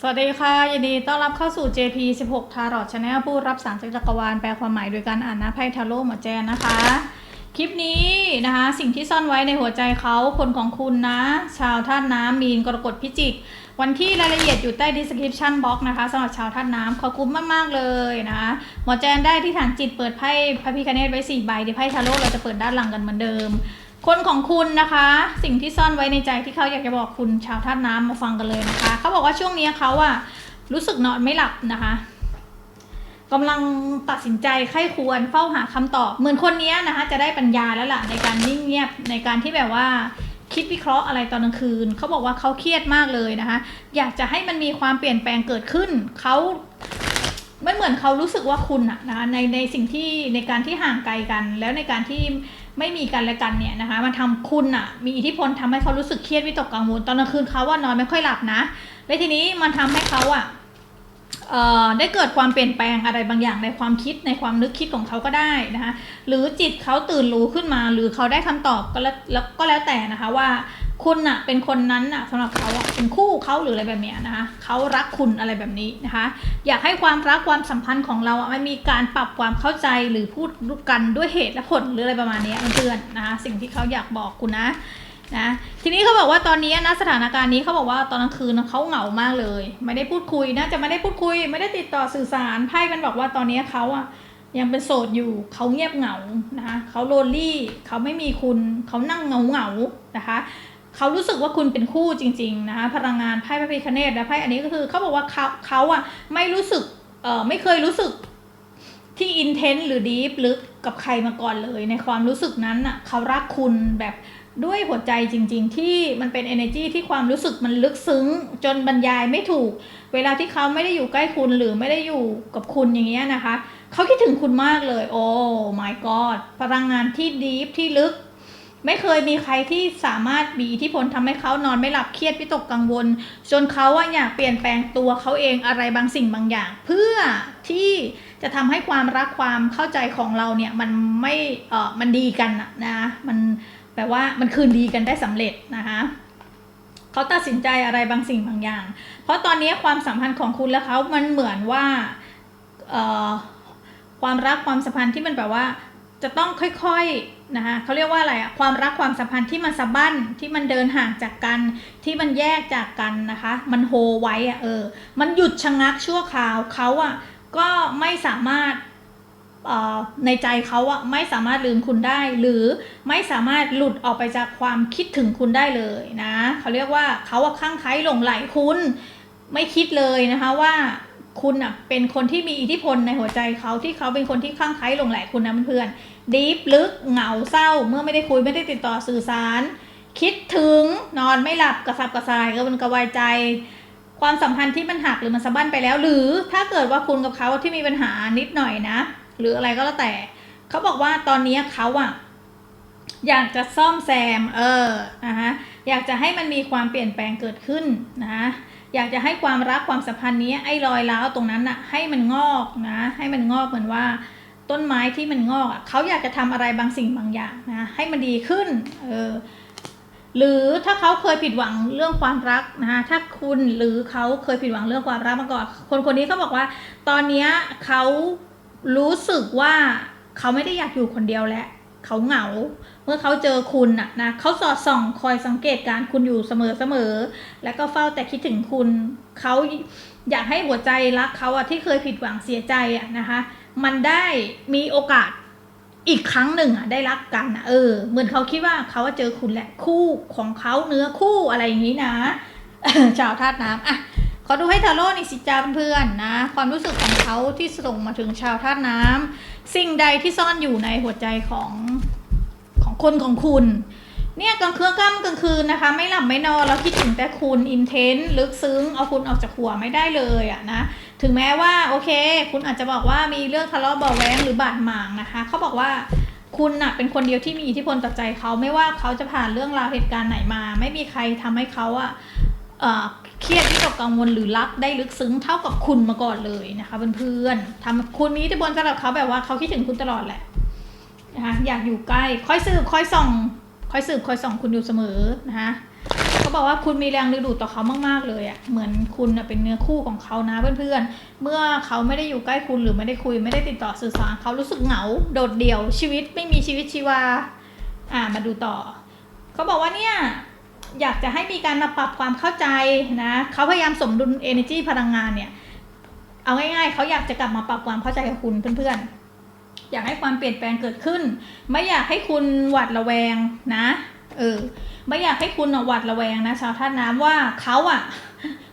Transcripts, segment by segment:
สวัสดีค่ะ ยินดีต้อนรับเข้าสู่ JP 16 Tarot Channel ผู้รับสารจากจักรวาลแปลความหมายโดยการอ่านน้าไพ่ทาโร่หมอแจนนะคะ คลิปนี้นะคะ สิ่งที่ซ่อนไว้ในหัวใจเขาคนของคุณนะ ชาวธาตุน้ำมีนกรกฎพิจิก วันที่รายละเอียดอยู่ใต้ description box นะคะสำหรับชาวธาตุน้ำเขาคุ้มมาก ๆ เลยนะคะหมอแจนได้ที่ฐานจิตเปิดไพ่พระพิคเนตไว้4ใบเดี๋ยวไพ่ทาโร่เราจะเปิดด้านหลังกันเหมือนเดิม คนของคุณนะคะ สิ่งที่ซ่อนไว้ในใจที่เขาอยากจะบอกคุณชาวธาตุน้ำมาฟังกันเลยนะคะ เขาบอกว่าช่วงนี้เขาอะรู้สึกนอนไม่หลับนะคะกำลังตัดสินใจไข้ควรเฝ้าหาคำตอบ เหมือนคนนี้นะคะ จะได้ปัญญาแล้วล่ะในการนิ่งเงียบในการที่แบบว่าคิดวิเคราะห์อะไรตอนกลางคืน เขาบอกว่าเขาเครียดมากเลยนะคะ อยากจะให้มันมีความเปลี่ยนแปลงเกิดขึ้น เขา ไม่เหมือนเขารู้สึกว่าคุณอะนะคะในในสิ่งที่ในการที่ห่างไกลกัน แล้วในการที่ไม่มีกันและกันเนี่ยนะคะมันทำคุณอะมีอิทธิพลทำให้เขารู้สึกเครียดวิตกกังวลตอนกลางคืนเขาว่านอนไม่ค่อยหลับนะและทีนี้มันทำให้เขาอะ ได้เกิดความเปลี่ยนแปลงอะไรบางอย่างในความคิดในความนึกคิดของเขาก็ได้นะคะหรือจิตเขาตื่นรู้ขึ้นมา หรือเขาได้คำตอบก็แล้วก็แล้วแต่นะคะว่าคุณน่ะเป็นคนนั้นน่ะสำหรับเขาอะเป็นคู่เขาหรืออะไรแบบนี้นะคะเขารักคุณอะไรแบบนี้นะคะ อยากให้ความรักความสัมพันธ์ของเราอะมันมีการปรับความเข้าใจหรือพูดกันด้วยเหตุและผลหรืออะไรประมาณนี้เพื่อนนะคะสิ่งที่เขาอยากบอกคุณนะ นะทีนี้เขาบอกว่าตอนนี้นะสถานการณ์นี้เขาบอกว่าตอนกลางคืนเขาเหงามากเลย ไม่ได้พูดคุยนะจะไม่ได้พูดคุย ไม่ได้ติดต่อสื่อสารไพ่มันบอกว่าตอนนี้เขาอะยังเป็นโสดอยู่เขาเงียบเหงานะคะเขาโลนลี่เขาไม่มีคุณเขานั่งเหงาเหงานะคะเขารู้สึกว่าคุณเป็นคู่จริงๆนะคะพลังงานไพ่พระพิคเนตและไพ่อันนี้ก็คือเขาบอกว่าเขาเขาอะไม่รู้สึกเอ่อไม่เคยรู้สึกที่อินเทนส์หรือดีฟลึกกับใครมาก่อนเลย ในความรู้สึกนั้นอะเขารักคุณแบบ ด้วยหัวใจจริง ๆ ที่มันเป็น energy ที่ความรู้สึกมันลึกซึ้ง จนบรรยายไม่ถูก เวลาที่เขาไม่ได้อยู่ใกล้คุณหรือไม่ได้อยู่กับคุณอย่างเงี้ยนะคะ เขาคิดถึงคุณมากเลย โอ้ my god พลังงานที่ดีฟที่ลึก ไม่เคยมีใครที่สามารถมีอิทธิพลทำให้เขานอนไม่หลับเครียดวิตกกังวล จนเขาว่าอยากเปลี่ยนแปลงตัวเขาเองอะไรบางสิ่งบางอย่าง เพื่อที่จะทำให้ความรักความเข้าใจของเราเนี่ยมันไม่เออมันดีกันนะนะมัน แปลว่ามันคืนดีกันได้สำเร็จนะคะเขาตัดสินใจอะไรบางสิ่งบางอย่าง เพราะตอนนี้ความสัมพันธ์ของคุณและเขามันเหมือนว่าความรักความสัมพันธ์ที่มันแบบว่าจะต้องค่อยๆนะคะเขาเรียกว่าอะไรอะความรักความสัมพันธ์ที่มันสะบั้นที่มันเดินห่างจากกันที่มันแยกจากกันนะคะ มันโฮไว้อะเออ มันหยุดชะงักชั่วคราวเขาอะก็ไม่สามารถ ในใจเขาอะไม่สามารถลืมคุณได้ หรือไม่สามารถหลุดออกไปจากความคิดถึงคุณได้เลยนะเขาเรียกว่าเขาอะข้างไคล้หลงไหลคุณ ไม่คิดเลยนะคะว่าคุณอะเป็นคนที่มีอิทธิพลในหัวใจเขาที่เขาเป็นคนที่ข้างไคล้หลงไหลคุณนะเพื่อนๆดีฟลึกเหงาเศร้า เมื่อไม่ได้คุยไม่ได้ติดต่อสื่อสาร คิดถึงนอนไม่หลับกระสับกระส่ายกระวนกระวายใจความสัมพันธ์ที่มันหักหรือมันสะบั้นไปแล้ว หรือถ้าเกิดว่าคุณกับเขาที่มีปัญหานิดหน่อยนะ หรืออะไรก็แล้วแต่ เขาบอกว่าตอนนี้เขาอะอยากจะซ่อมแซม เออนะคะอยากจะให้มันมีความเปลี่ยนแปลงเกิดขึ้นนะคะอยากจะให้ความรักความสัมพันธ์นี้ไอ้รอยร้าวตรงนั้นน่ะให้มันงอกนะให้มันงอกเหมือนว่าต้นไม้ที่มันงอกอะเขาอยากจะทำอะไรบางสิ่งบางอย่างนะให้มันดีขึ้นเออหรือถ้าเขาเคยผิดหวังเรื่องความรักนะคะถ้าคุณหรือเขาเคยผิดหวังเรื่องความรักมาก่อนคนคนนี้เขาบอกว่า ตอนนี้เขา รู้สึกว่าเขาไม่ได้อยากอยู่คนเดียวแล้วเขาเหงา เมื่อเขาเจอคุณน่ะนะเขาสอดส่องคอยสังเกตการคุณอยู่เสมอเสมอแล้วก็เฝ้าแต่คิดถึงคุณเขาอยากให้หัวใจรักเขาอะที่เคยผิดหวังเสียใจอะนะคะ มันได้มีโอกาสอีกครั้งหนึ่งอะได้รักกันอะเออ เหมือนเขาคิดว่าเขาว่าเจอคุณแหละคู่ของเขาเนื้อคู่อะไรอย่างนี้นะชาวธาตุน้ำอะ ขอดูให้ทาโร่นี่สิจ้าเพื่อนๆนะ ความรู้สึกของเขาที่ส่งมาถึงชาวธาตุน้ำสิ่งใดที่ซ่อนอยู่ในหัวใจของของคนของคุณ เนี่ยกลางคืนกลางกลางคืนนะคะ ไม่หลับไม่นอนแล้วคิดถึงแต่คุณอินเทนต์ลึกซึ้งเอาคุณออกจากหัวไม่ได้เลยอะนะถึงแม้ว่าโอเค คุณอาจจะบอกว่ามีเรื่องทะเลาะเบาะแวงหรือบาดหมางนะคะเขาบอกว่าคุณน่ะเป็นคนเดียวที่มีอิทธิพลต่อใจเขาไม่ว่าเขาจะผ่านเรื่องราวเหตุการณ์ไหนมา ไม่มีใครทำให้เขาอะ เครียดที่ตกกังวลหรือรักได้ลึกซึ้งเท่ากับคุณมาก่อนเลยนะคะเพื่อนๆทำคุณมีอิทธิพลสำหรับเขาแบบว่าเขาคิดถึงคุณตลอดแหละนะคะอยากอยู่ใกล้คอยสืบคอยส่องคอยสืบคอยส่องคุณอยู่เสมอนะคะเขาบอกว่าคุณมีแรงดึงดูดต่อเขามากๆเลยอะ่ะเหมือนคุณเป็นเนื้อคู่ของเขานะเพื่อนๆ เมื่อเขาไม่ได้อยู่ใกล้คุณหรือไม่ได้คุยไม่ได้ติดต่อสื่อสารเขารู้สึกเหงาโดดเดี่ยวชีวิตไม่มีชีวิตชีวา อ่ามาดูต่อ เขาบอกว่าเนี่ย อยากจะให้มีการมาปรับความเข้าใจนะเขาพยายามสมดุล energy พลังงานเนี่ย เอาง่ายๆเขาอยากจะกลับมาปรับความเข้าใจกับคุณเพื่อนๆ อยากให้ความเปลี่ยนแปลงเกิดขึ้น ไม่อยากให้คุณหวาดระแวงนะ เออ ไม่อยากให้คุณหวาดระแวงนะชาวท่าน้ำว่าเขาอะ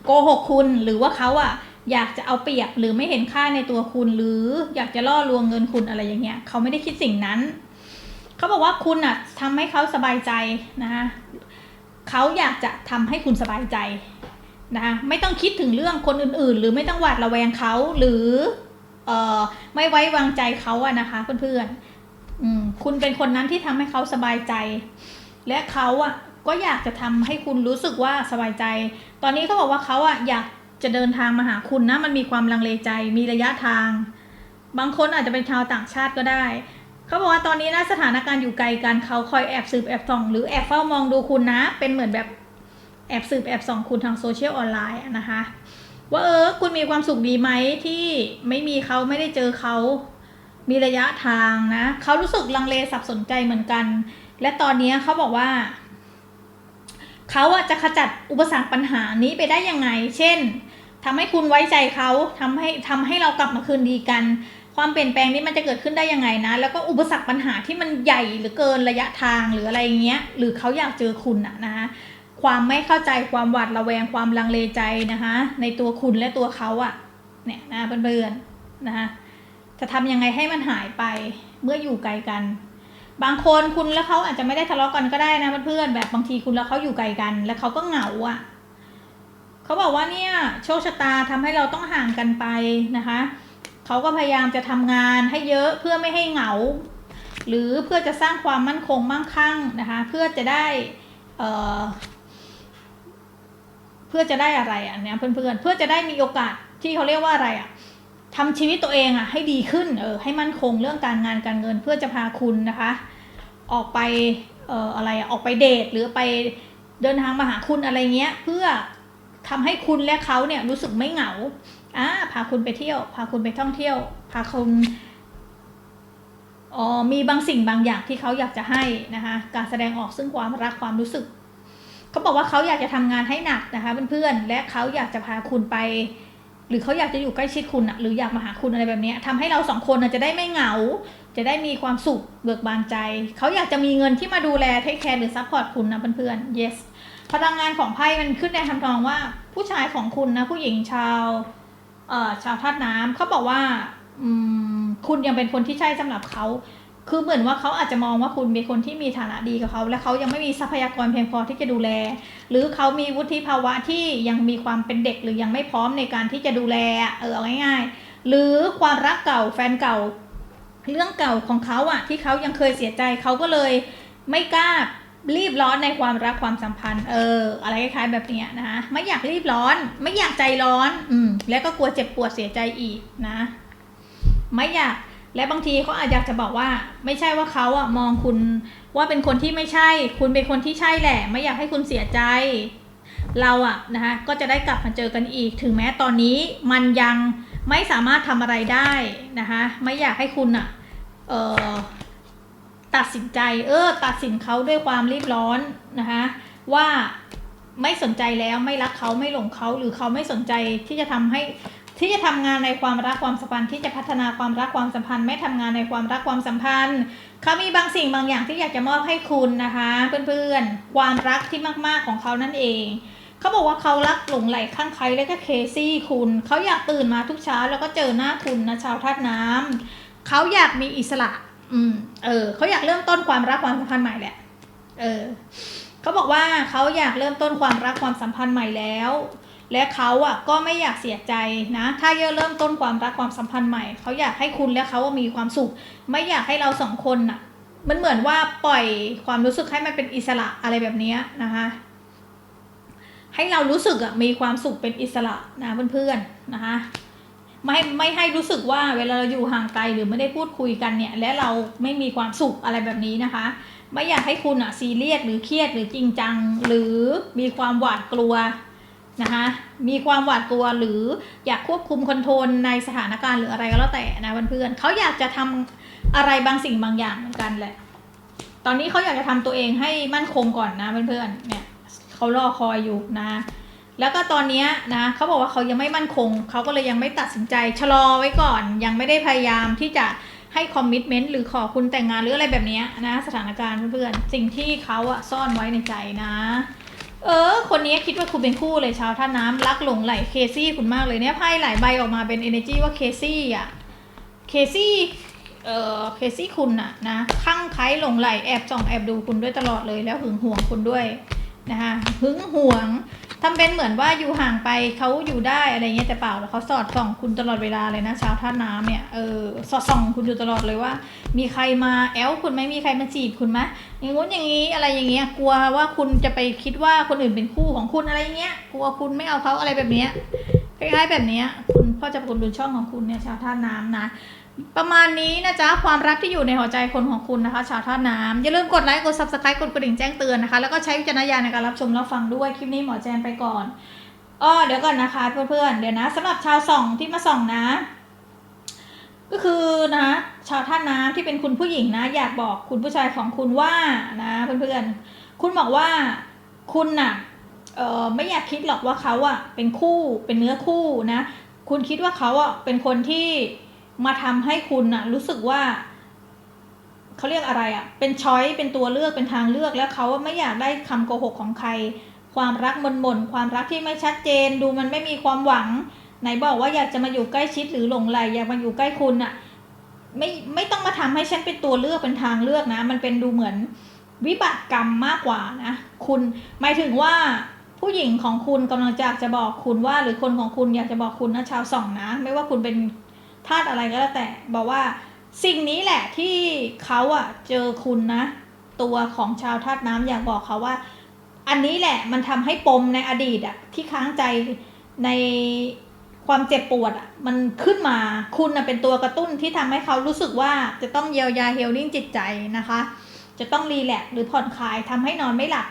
โกหกคุณหรือว่าเขาอะอยากจะเอาเปรียบหรือไม่เห็นค่าในตัวคุณหรืออยากจะล่อลวงเงินคุณอะไรอย่างเงี้ยเขาไม่ได้คิดสิ่งนั้น เขาบอกว่าคุณอะทำให้เขาสบายใจนะคะ เขาอยากจะทำให้คุณสบายใจนะคะไม่ต้องคิดถึงเรื่องคนอื่นๆ หรือไม่ต้องหวาดระแวงเขาหรือเออไม่ไว้วางใจเขาอะนะคะเพื่อนๆคุณเป็นคนนั้นที่ทำให้เขาสบายใจ และเขาอะก็อยากจะทำให้คุณรู้สึกว่าสบายใจ ตอนนี้เขาบอกว่าเขาอะอยากจะเดินทางมาหาคุณนะมันมีความลังเลใจ มีระยะทาง บางคนอาจจะเป็นชาวต่างชาติก็ได้ เขาบอกว่าตอนนี้นะสถานการณ์อยู่ไกลกันเขาคอยแอบสืบแอบส่อง หรือแอบเฝ้ามองดูคุณนะ เป็นเหมือนแบบแอบสืบแอบส่องคุณทางโซเชียลออนไลน์นะคะ ว่าเออคุณมีความสุขดีไหมที่ไม่มีเขาไม่ได้เจอเขามีระยะทางนะเขารู้สึกลังเลสับสนใจเหมือนกัน และตอนนี้เขาบอกว่าเขาอะจะขจัดอุปสรรคปัญหานี้ไปได้ยังไง เช่นทำให้คุณไว้ใจเขาทำให้ทำให้เรากลับมาคืนดีกัน ความเปลี่ยนแปลงนี้มันจะเกิดขึ้นได้ยังไงนะ แล้วก็อุปสรรคปัญหาที่มันใหญ่หรือเกินระยะทางหรืออะไรอย่างเงี้ย หรือเขาอยากเจอคุณอะนะคะความไม่เข้าใจความหวาดระแวงความลังเลใจนะคะในตัวคุณและตัวเขาอะเนี่ยนะเพื่อนๆนะคะจะทำยังไงให้มันหายไปเมื่ออยู่ไกลกัน บางคนคุณและเขาอาจจะไม่ได้ทะเลาะกันก็ได้นะเพื่อนๆแบบบางทีคุณและเขาอยู่ไกลกัน แล้วเขาก็เหงาอะเขาบอกว่าเนี่ยโชคชะตาทำให้เราต้องห่างกันไปนะคะ เขาก็พยายามจะทำงานให้เยอะเพื่อไม่ให้เหงา หรือเพื่อจะสร้างความมั่นคงมั่งคั่งนะคะเพื่อจะได้เอ่อเพื่อจะได้อะไรอะเนี่ยเพื่อนๆเพื่อจะได้มีโอกาสที่เขาเรียกว่าอะไรอะทำชีวิตตัวเองอะให้ดีขึ้นเออให้มั่นคงเรื่องการงานการเงินเพื่อจะพาคุณนะคะ ออกไปเอ่ออะไรอออกไปเดทหรือไปเดินทางมาหาคุณอะไรเงี้ย เพื่อทำให้คุณและเขาเนี่ยรู้สึกไม่เหงา อ่าพาคุณไปเที่ยว พาคุณไปท่องเที่ยว พาคุณอ๋อมีบางสิ่งบางอย่างที่เขาอยากจะให้นะคะการแสดงออกซึ่งความรักความรู้สึกเขาบอกว่าเขาอยากจะทำงานให้หนักนะคะเพื่อนๆและเขาอยากจะพาคุณไป หรือเขาอยากจะอยู่ใกล้ชิดคุณหรืออยากมาหาคุณอะไรแบบนี้ยทำให้เราสองคนจะได้ไม่เหงา จะได้มีความสุขเบิกบานใจ เขาอยากจะมีเงินที่มาดูแลเทคแคร์หรือซัพพอร์ตคุณนะเพื่อนๆ yes พลังงานของไพ่มันขึ้นในทำนองว่า ผู้ชายของคุณนะผู้หญิงชาว ชาวธาตุน้ำเขาบอกว่าคุณยังเป็นคนที่ใช่สำหรับเขาคือเหมือนว่าเขาอาจจะมองว่าคุณเป็นคนที่มีฐานะดีกับเขา และเขายังไม่มีทรัพยากรเพียงพอที่จะดูแล หรือเขามีวุฒิภาวะที่ยังมีความเป็นเด็กหรือยังไม่พร้อมในการที่จะดูแลเออเอาง่ายๆ หรือความรักเก่าแฟนเก่า เรื่องเก่าของเขาอะที่เขายังเคยเสียใจเขาก็เลยไม่กล้า รีบร้อนในความรักความสัมพันธ์ เออ อะไรคล้ายๆแบบเนี้ยนะคะไม่อยากรีบร้อน ไม่อยากใจร้อน อืม แล้วก็กลัวเจ็บปวดเสียใจอีกนะ ไม่อยาก และบางทีเขาอาจอยากจะบอกว่า ไม่ใช่ว่าเขาอะมองคุณว่าเป็นคนที่ไม่ใช่ คุณเป็นคนที่ใช่แหละ ไม่อยากให้คุณเสียใจ เราอะนะคะก็จะได้กลับมาเจอกันอีก ถึงแม้ตอนนี้มันยังไม่สามารถทำอะไรได้นะคะ ไม่อยากให้คุณอะเออ ตัดสินใจเออตัดสินเขาด้วยความรีบร้อนนะคะว่าไม่สนใจแล้วไม่รักเขาไม่หลงเขาหรือเขาไม่สนใจที่จะทำให้ที่จะทำงานในความรักความสัมพันธ์ที่จะพัฒนาความรักความสัมพันธ์ ไม่ทำงานในความรักความสัมพันธ์เขามีบางสิ่งบางอย่างที่อยากจะมอบให้คุณนะคะ เพื่อนๆความรักที่มากๆของเขานั่นเองเขาบอกว่าเขารักหลงไหลข้างใครและก็เคซี่คุณเขาอยากตื่นมาทุกเช้าแล้วก็เจอหน้าคุณนะชาวธาตุน้ำเขาอยากมีอิสระ อืม เออเขาอยากเริ่มต้นความรักความสัมพันธ์ใหม่แหละ เออเขาบอกว่าเขาอยากเริ่มต้นความรักความสัมพันธ์ใหม่แล้ว และเขาอะก็ไม่อยากเสียใจนะ ถ้าเยอะเริ่มต้นความรักความสัมพันธ์ใหม่เขาอยากให้คุณและเขามีความสุข ไม่อยากให้เราสองคนน่ะ มันเหมือนว่าปล่อยความรู้สึกให้มันเป็นอิสระอะไรแบบนี้นะคะ ให้เรารู้สึกอะมีความสุขเป็นอิสระนะเพื่อนๆนะคะ ไม่ไม่ให้รู้สึกว่าเวลาเราอยู่ห่างไกลหรือไม่ได้พูดคุยกันเนี่ย และเราไม่มีความสุขอะไรแบบนี้นะคะ ไม่อยากให้คุณอะซีเรียสหรือเครียดหรือจริงจัง หรือมีความหวาดกลัวนะคะมีความหวาดกลัวหรืออยากควบคุมคอนโทรลในสถานการณ์หรืออะไรก็แล้วแต่นะเพื่อนๆเขาอยากจะทำอะไรบางสิ่งบางอย่างเหมือนกันแหละ ตอนนี้เขาอยากจะทำตัวเองให้มั่นคงก่อนนะเพื่อนๆเนี่ยเขารอคอยอยู่นะ แล้วก็ตอนนี้นะเขาบอกว่าเขายังไม่มั่นคง เขาก็เลยยังไม่ตัดสินใจชะลอไว้ก่อน ยังไม่ได้พยายามที่จะให้คอมมิชเมนต์หรือขอคุณแต่งงานหรืออะไรแบบนี้นะสถานการณ์เพื่อนๆ สิ่งที่เขาอะซ่อนไว้ในใจนะ เออ คนนี้คิดว่าคุณเป็นคู่เลยชาวท่าน้ำรักหลงไหลเคซี่คุณมากเลยเนี่ยไพ่หลายใบออกมาเป็น energy ว่าเคซี่อะเคซี่เออเคซี่คุณอะนะข้างไคล้หลงไหลแอบส่องแอบดูคุณด้วยตลอดเลยแล้วหึงหวงคุณด้วยนะคะหึงหวง ทำเป็นเหมือนว่าอยู่ห่างไปเขาอยู่ได้อะไรเงี้ยแต่เปล่าแล้วเขาสอดส่องคุณตลอดเวลาเลยนะชาวท่าน้ำเนี่ยเออสอดส่องคุณอยู่ตลอดเลยว่า มีใครมาแอลคุณไหมมีใครมาจีบคุณไหมอย่างงู้นอย่างนี้อะไรอย่างเงี้ยกลัวว่าคุณจะไปคิดว่าคนอื่นเป็นคู่ของคุณอะไรเงี้ยกลัวคุณไม่เอาเขาอะไรแบบเนี้ยคล้ายๆแบบเนี้ยคุณพ่อจะเป็นดูช่องของคุณเนี่ยชาวท่าน้ำนะ ประมาณนี้นะจ๊ะ ความรักที่อยู่ในหัวใจคนของคุณนะคะ ชาวท่าน้ำอย่าลืมกดไลค์กด subscribe กดกระดิ่งแจ้งเตือนนะคะ แล้วก็ใช้วิจารณญาณในการรับชมรับฟังด้วย คลิปนี้หมอแจนไปก่อนอ้อเดี๋ยวก่อนนะคะเพื่อนๆเดี๋ยวนะสำหรับชาวส่องที่มาส่องนะ ก็คือนะชาวท่าน้ำที่เป็นคุณผู้หญิงนะ อยากบอกคุณผู้ชายของคุณว่านะ เพื่อนๆคุณบอกว่าคุณน่ะเออไม่อยากคิดหรอกว่าเขาอะเป็นคู่เป็นเนื้อคู่นะ คุณคิดว่าเขาอะเป็นคนที่ มาทำให้คุณน่ะรู้สึกว่าเขาเรียกอะไรอะเป็นช้อยเป็นตัวเลือกเป็นทางเลือกแล้วเขาไม่อยากได้คำโกหกของใคร ความรักมนมนๆความรักที่ไม่ชัดเจน ดูมันไม่มีความหวัง ไหนบอกว่าอยากจะมาอยู่ใกล้ชิดหรือหลงไหลอยากมาอยู่ใกล้คุณอะไม่ไม่ต้องมาทำให้ฉันเป็นตัวเลือกเป็นทางเลือกนะ มันเป็นดูเหมือนวิบากกรรมมากกว่านะคุณหมายถึงว่าผู้หญิงของคุณกำลังจะจะบอกคุณว่า หรือคนของคุณอยากจะบอกคุณนะชาวสองนะ ไม่ว่าคุณเป็น ทาสอะไรก็แล้วแต่ บอกว่าสิ่งนี้แหละที่เขาอะเจอคุณนะ ตัวของชาวธาตุน้ำอยากบอกเขาว่า อันนี้แหละมันทำให้ปมในอดีตอะที่ค้างใจในความเจ็บปวดอะมันขึ้นมาคุณนะเป็นตัวกระตุ้นที่ทำให้เขารู้สึกว่าจะต้องเยียวยาเฮลลิ่งจิตใจนะคะ จะต้องรีแลกหรือผ่อนคลายทำให้นอนไม่หลับ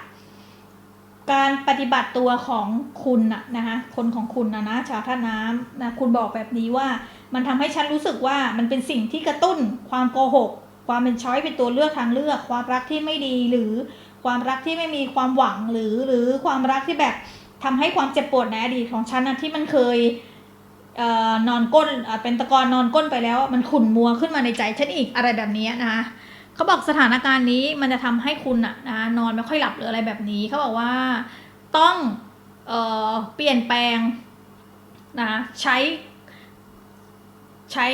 การปฏิบัติตัวของคุณนะนะคะคนของคุณนะนะชาวท่าน้ำนะคุณบอกแบบนี้ว่า มันทำให้ฉันรู้สึกว่ามันเป็นสิ่งที่กระตุ้นความโกหก ความเป็นช้อยเป็นตัวเลือกทางเลือก ความรักที่ไม่ดีหรือความรักที่ไม่มีความหวังหรือหรือความรักที่แบบทำให้ความเจ็บปวดในอดีตของฉันนะที่มันเคยเออนอนก้นเอ่อเป็นตะกอนนอนก้นไปแล้ว มันขุ่นมัวขึ้นมาในใจฉันอีกอะไรแบบนี้นะคะ เขาบอกสถานการณ์นี้มันจะทำให้คุณอะนะนอนไม่ค่อยหลับหรืออะไรแบบนี้เขาบอกว่าต้องเออเปลี่ยนแปลงนะใช้ ใช้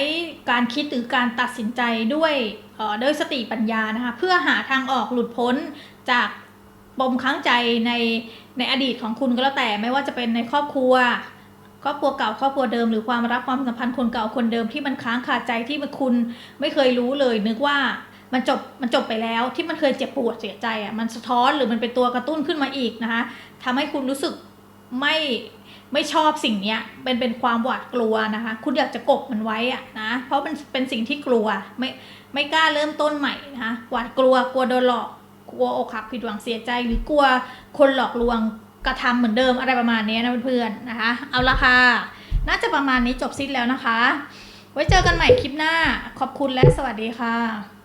การคิดหรือการตัดสินใจด้วยออด้วยสติปัญญานะคะเพื่อหาทางออกหลุดพ้นจากปมค้างใจในในอดีตของคุณก็แล้วแต่ไม่ว่าจะเป็นในครอบครัวครอบครัวเก่าครอบครัวเดิมหรือความรักความสัมพันธ์คนเก่าคนเดิมที่มันค้างคาใจที่มันคุณไม่เคยรู้เลยนึกว่า มันจบมันจบไปแล้วที่มันเคยเจ็บปวดเสียใจอะมันสะท้อนหรือมันเป็นตัวกระตุ้นขึ้นมาอีกนะคะทำให้คุณรู้สึกไม่ไม่ชอบสิ่งเนี้ยเป็นเป็นความหวาดกลัวนะคะ คุณอยากจะกบมันไว้อะนะเพราะมันเป็นสิ่งที่กลัวไม่ไม่กล้าเริ่มต้นใหม่นะคะหวาดกลัวกลัวโดนหลอกกลัวอกหักผิดหวังเสียใจ หรือกลัวคนหลอกลวงกระทำเหมือนเดิมอะไรประมาณนี้นะเพื่อนๆนะคะ เอาละค่ะน่าจะประมาณนี้จบสิ้นแล้วนะคะ ไว้เจอกันใหม่คลิปหน้าขอบคุณและสวัสดีค่ะ